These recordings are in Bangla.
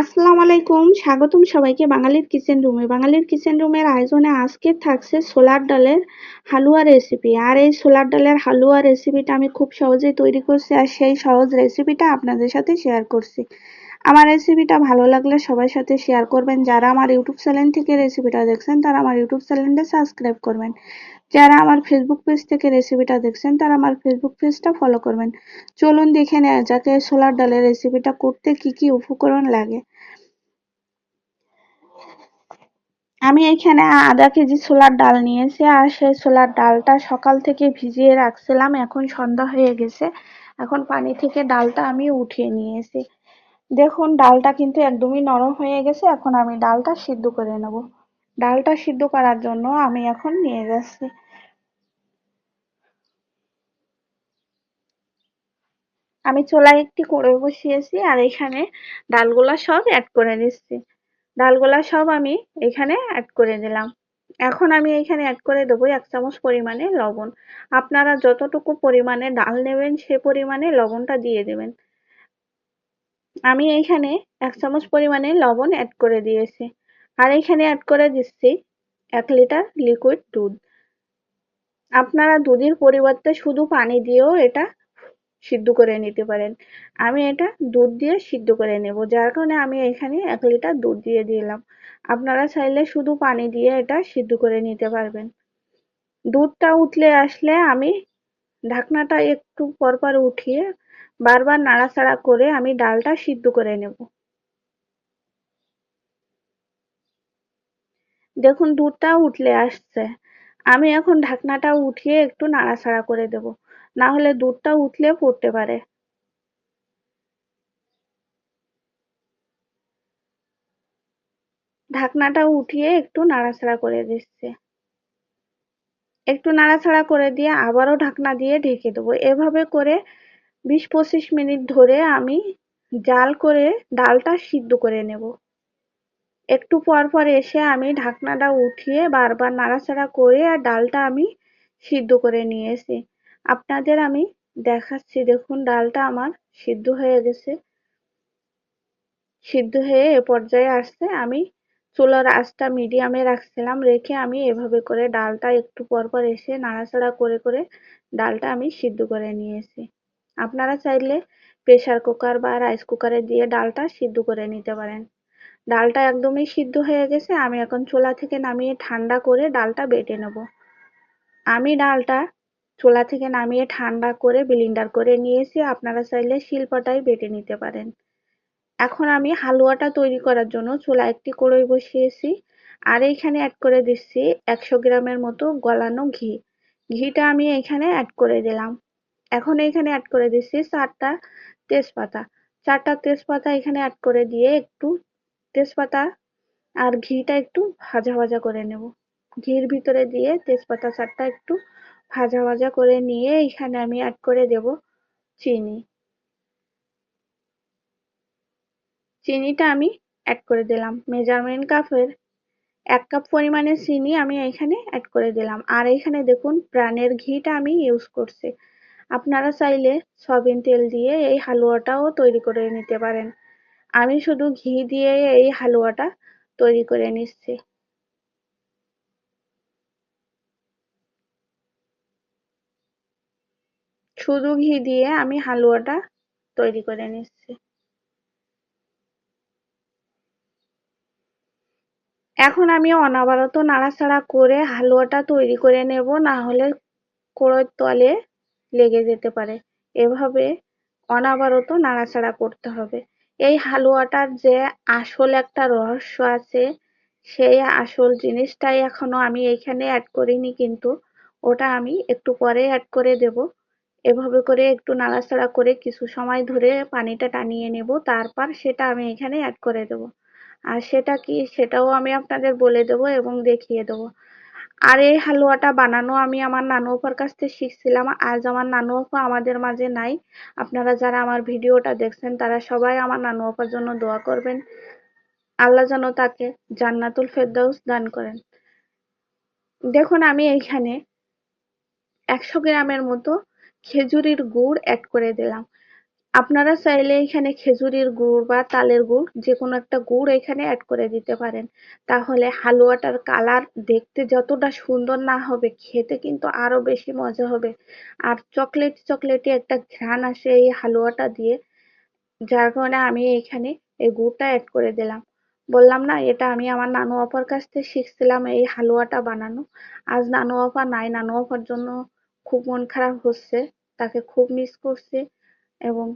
আসসালামু আলাইকুম, স্বাগতম সবাইকে বাঙালির কিচেন রুমে। বাঙালির কিচেন রুমের আয়োজনে আজকে থাকছে সোলার ডালের হালুয়া রেসিপি আর এই সোলার ডালের হালুয়া রেসিপিটা আমি খুব সহজেই তৈরি করছি আর সেই সহজ রেসিপিটা আপনাদের সাথে শেয়ার করছি। আমার রেসিপিটা ভালো লাগলে সবার সাথে শেয়ার করবেন। যারা আমার ইউটিউব চ্যানেল থেকে রেসিপিটা দেখছেন, তারা আমার ইউটিউব চ্যানেলটা সাবস্ক্রাইব করবেন। যারা আমার ফেসবুক পেজ থেকে রেসিপিটা দেখছেন, তারা আমার ফেসবুক পেজটা ফলো করবেন। চলুন দেখে নেওয়া যাকে ছোলার ডালের রেসিপিটা করতে কি কি উপকরণ লাগে। আমি এখানে আধা কেজি ছোলার ডাল নিয়েছি, আর সেই ছোলার ডালটা সকাল থেকে ভিজিয়ে রাখছিলাম। এখন সন্ধ্যা হয়ে গেছে। এখন পানি থেকে ডালটা আমি উঠিয়ে নিয়েছি। দেখুন, ডালটা কিন্তু একদমই নরম হয়ে গেছে, এখন আমি ডালটা সিদ্ধ করে নেব। ডালটা সিদ্ধ করার জন্য আমি এখন নিয়ে যাচ্ছি। আমি চোলায় একটি করে বসিয়েছি আর এখানে ডালগুলা সব অ্যাড করে দিচ্ছি ডালগুলা সব আমি এখানে অ্যাড করে দিলাম এখন আমি এখানে অ্যাড করে দেবো এক চামচ পরিমাণে লবণ। আপনারা যতটুকু পরিমাণে ডাল নেবেন, সে পরিমাণে লবণটা দিয়ে দেবেন। আমি এইখানে এক চামচ পরিমাণে লবণ অ্যাড করে দিয়েছি। আর এখানে অ্যাড করে দিচ্ছি এক লিটার লিকুইড দুধ। আপনারা দুধের পরিবর্তে শুধু পানি দিয়েও এটা সিদ্ধ করে নিতে পারেন। আমি এটা দুধ দিয়ে সিদ্ধ করে নেব। যার কারণে আমি এখানে এক লিটার দুধ দিয়ে দিলাম। আপনারা চাইলে শুধু পানি দিয়ে এটা সিদ্ধ করে নিতে পারবেন। দুধটা উতলে আসলে আমি ঢাকনাটা একটু পরপর উঠিয়ে বারবার নাড়াচাড়া করে আমি ডালটা সিদ্ধ করে নেব। দেখুন, দুধটা উঠলে আসছে। আমি এখন ঢাকনাটা উঠিয়ে একটু নাড়াচাড়া করে দেব। না হলে দুধটা উঠলে পড়তে পারে। ঢাকনাটা উঠিয়ে একটু নাড়াচাড়া করে দিচ্ছে। একটু নাড়াচাড়া করে দিয়ে আবারও ঢাকনা দিয়ে ঢেকে দেবো। এভাবে করে বিশ পঁচিশ মিনিট ধরে আমি জাল করে ডালটা সিদ্ধ করে নেব। একটু পর পর এসে আমি ঢাকনাটা উঠিয়ে বারবার নাড়াচাড়া করে আর ডালটা আমি সিদ্ধ করে নিয়েছি। আপনাদের আমি দেখাচ্ছি, দেখুন ডালটা আমার সিদ্ধ হয়ে গেছে। সিদ্ধ হয়ে এ পর্যায়ে আসছে আমি চুলার আঁচটা মিডিয়ামে রাখছিলাম, রেখে আমি এভাবে করে ডালটা একটু পর পর এসে নাড়াচাড়া করে করে ডালটা আমি সিদ্ধ করে নিয়েছি। আপনারা চাইলে প্রেসার কুকার বা রাইস কুকারে দিয়ে ডালটা সিদ্ধ করে নিতে পারেন। ডালটা একদমই সিদ্ধ হয়ে গেছে, আমি এখন চুলা থেকে নামিয়ে ঠান্ডা করে ডালটা বেটে নেব। আমি ডালটা চুলা থেকে নামিয়ে ঠান্ডা করে ব্লিন্ডার করে নিয়েছি, আপনারা চাইলে শিলপাটায় বেটে নিতে পারেন। এখন আমি হালুয়াটা তৈরি করার জন্য চুলায় একটি কড়াই বসিয়েছি, আর এইখানে অ্যাড করে দিচ্ছি একশো গ্রামের মতো গলানো ঘি। ঘিটা আমি এখানে অ্যাড করে দিলাম। এখন এখানে অ্যাড করে দিচ্ছি চারটা তেজপাতা। চারটা তেজপাতা এখানে অ্যাড করে দিয়ে একটু তেজপাতা আর ঘিটা একটু ভাজা ভাজা করে নেব। ঘির ভিতরে দিয়ে তেজপাতা চারটা একটু ভাজা ভাজা করে নিয়ে এখানে আমি অ্যাড করে দেব চিনি। চিনিটা আমি অ্যাড করে দিলাম। মেজারমেন্ট কাপের এক কাপ পরিমাণে চিনি আমি এখানে অ্যাড করে দিলাম। আর এখানে দেখুন, প্রাণের ঘিটা আমি ইউজ করছি। আপনারা চাইলে সয়াবিন তেল দিয়ে এই হালুয়াটাও তৈরি করে নিতে পারেন। আমি শুধু ঘি দিয়ে এই হালুয়াটা তৈরি করে নিচ্ছি। শুধু ঘি দিয়ে আমি হালুয়াটা তৈরি করে নিচ্ছি। এখন আমি অনবরত নাড়াচাড়া করে হালুয়াটা তৈরি করে নেব, না হলে কড়াইয়ের তলে লেগে যেতে পারে। এভাবে অনবরত নাড়াচাড়া করতে হবে। এই হালুয়াটার যে আসল একটা রহস্য আছে, সেই আসল জিনিসটাই এখনও আমি এইখানে অ্যাড করিনি কিন্তু ওটা আমি একটু পরে অ্যাড করে দেব। এভাবে করে একটু নাড়াচাড়া করে কিছু সময় ধরে পানিটা টানিয়ে নেব, তারপর সেটা আমি এখানে অ্যাড করে দেব। আর সেটা কি সেটাও আমি আপনাদের বলে দেব এবং দেখিয়ে দেব। আর এই হালুয়াটা বানানো আমি আমার নানু আপার কাছ থেকে শিখছিলাম। আজ আমার নানু আপা আমাদের মাঝে নাই। আপনারা যারা আমার ভিডিওটা দেখছেন, তারা সবাই আমার নানু আপার জন্য দোয়া করবেন। আল্লাহ যেন তাকে জান্নাতুল ফেরদাউস দান করেন। দেখুন, আমি এইখানে একশো গ্রামের মতো খেজুরির গুড় অ্যাড করে দিলাম। আপনারা চাইলে এখানে খেজুরের গুড় বা তালের গুড় যে কোনো একটা গুড় এখানে অ্যাড করে দিতে পারেন। তাহলে হালুয়াটার কালার দেখতে যতটা সুন্দর না হবে, খেতে কিন্তু আরও বেশি মজা হবে। আর চকলেট চকলেটে একটা ঘ্রাণ আসে এই হালুয়াটা দিয়ে, যার কারণে আমি এখানে এই গুড়টা অ্যাড করে দিলাম। বললাম না, এটা আমি আমার নানু আপার কাছ থেকে শিখছিলাম এই হালুয়াটা বানানো। আজ নানু আপা নাই, নানু আপার জন্য খুব মন খারাপ হচ্ছে, তাকে খুব মিস করছি এবং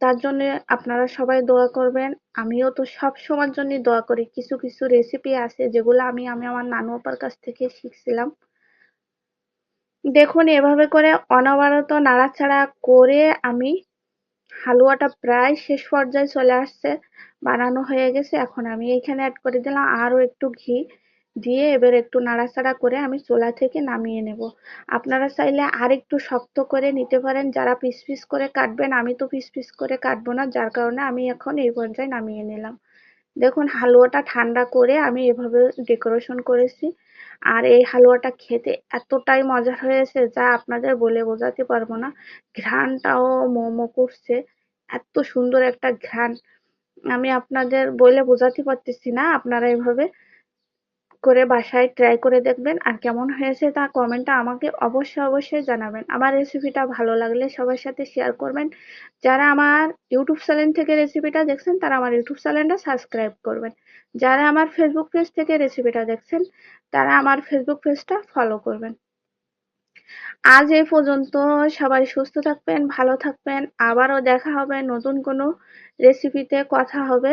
তার জন্য আপনারা সবাই দোয়া করবেন। আমিও তো সব সময়ের জন্য দোয়া করি। কিছু কিছু রেসিপি আছে যেগুলো আমি আমি আমার নানু আপার কাছ থেকে শিখছিলাম। দেখুন, এভাবে করে অনবরত নাড়াচাড়া করে আমি হালুয়াটা প্রায় শেষ পর্যায়ে চলে আসছে। বানানো হয়ে গেছে। এখন আমি এখানে অ্যাড করে দিলাম। আরও একটু ঘি। দিয়ে এবার একটু নাড়াচাড়া করে আমি চুলা থেকে নামিয়ে নেব। আপনারা চাইলে আর একটু শক্ত করে নিতে পারেন। যারা পিস পিস করে কাটবেন, আমি তো পিস পিস করে কাটবো না, যার কারণে আমি এখন এই পর্যায়ে নামিয়ে নিলাম। দেখুন, হালুয়াটা ঠান্ডা করে আমি এভাবে ডেকোরেশন করেছি। আর এই হালুয়াটা খেতে এতটাই মজার হয়েছে যা আপনাদের বলে বোঝাতে পারব না। ঘ্রাণটাও মোমো করছে। এত সুন্দর একটা ঘ্রাণ আমি আপনাদের বলে বোঝাতে পারতেছি না আপনারা এভাবে। করে বাসায় ট্রাই করে দেখবেন আর কেমন হয়েছে তা কমেন্টে আমাকে অবশ্যই অবশ্যই জানাবেন। আমার রেসিপিটা ভালো লাগলে সবার সাথে শেয়ার করবেন। যারা আমার ইউটিউব চ্যানেল থেকে রেসিপিটা দেখছেন, তারা আমার ইউটিউব চ্যানেলটা সাবস্ক্রাইব করবেন। যারা আমার ফেসবুক পেজ থেকে রেসিপিটা দেখছেন, তারা আমার ফেসবুক পেজটা ফলো করবেন। আজ এই পর্যন্ত সবাই সুস্থ থাকবেন, ভালো থাকবেন। আবারও দেখা হবে নতুন কোনো রেসিপিতে কথা হবে।